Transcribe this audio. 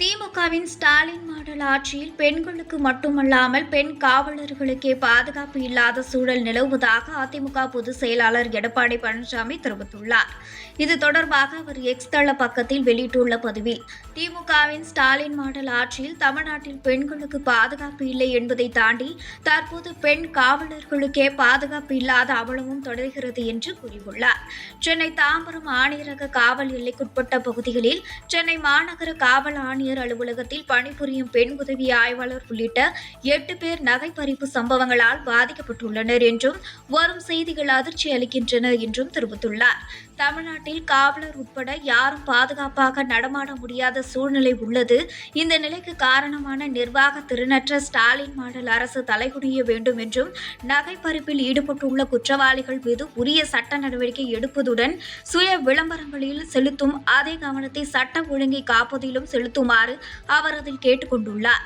திமுகவின் ஸ்டாலின் மாடல் ஆட்சியில் பெண்களுக்கு மட்டுமல்லாமல் பெண் காவலர்களுக்கே பாதுகாப்பு இல்லாத சூழல் நிலவுவதாக அதிமுக பொதுச் செயலாளர் எடப்பாடி பழனிசாமி தெரிவித்துள்ளார். இது தொடர்பாக அவர் எக்ஸ் தள பக்கத்தில் வெளியிட்டுள்ள பதிவில் திமுகவின் ஸ்டாலின் மாடல் ஆட்சியில் தமிழ்நாட்டில் பெண்களுக்கு பாதுகாப்பு இல்லை என்பதை தாண்டி தற்போது பெண் காவலர்களுக்கே பாதுகாப்பு இல்லாத அவலமும் தொடர்கிறது என்று கூறியுள்ளார். சென்னை தாம்பரம் ஆணையரக காவல் எல்லைக்குட்பட்ட பகுதிகளில் சென்னை மாநகர காவல் ஆணையர் அலுவலகத்தில் பணிபுரியும் பெண் உதவி ஆய்வாளர் உள்ளிட்ட எட்டு பேர் நகை பறிப்பு சம்பவங்களால் பாதிக்கப்பட்டுள்ளனர் என்றும் வரும் செய்திகள் அதிர்ச்சி அளிக்கின்றன என்றும் தெரிவித்துள்ளார். தமிழ்நாட்டில் காவலர் உட்பட யாரும் பாதுகாப்பாக நடமாட முடியாத சூழ்நிலை உள்ளது. இந்த நிலைக்கு காரணமான நிர்வாக திறனற்ற ஸ்டாலின் மாடல் அரசு தலைகுனிய வேண்டும் என்றும் நகை பறிப்பில் ஈடுபட்டுள்ள குற்றவாளிகள் மீது உரிய சட்ட நடவடிக்கை எடுப்பதுடன் சுய விளம்பரங்களில் செலுத்தும் அதே கவனத்தை சட்ட ஒழுங்கை காப்பதிலும் செலுத்துமாறு அவர் அதில் கேட்டுக்கொண்டுள்ளார்.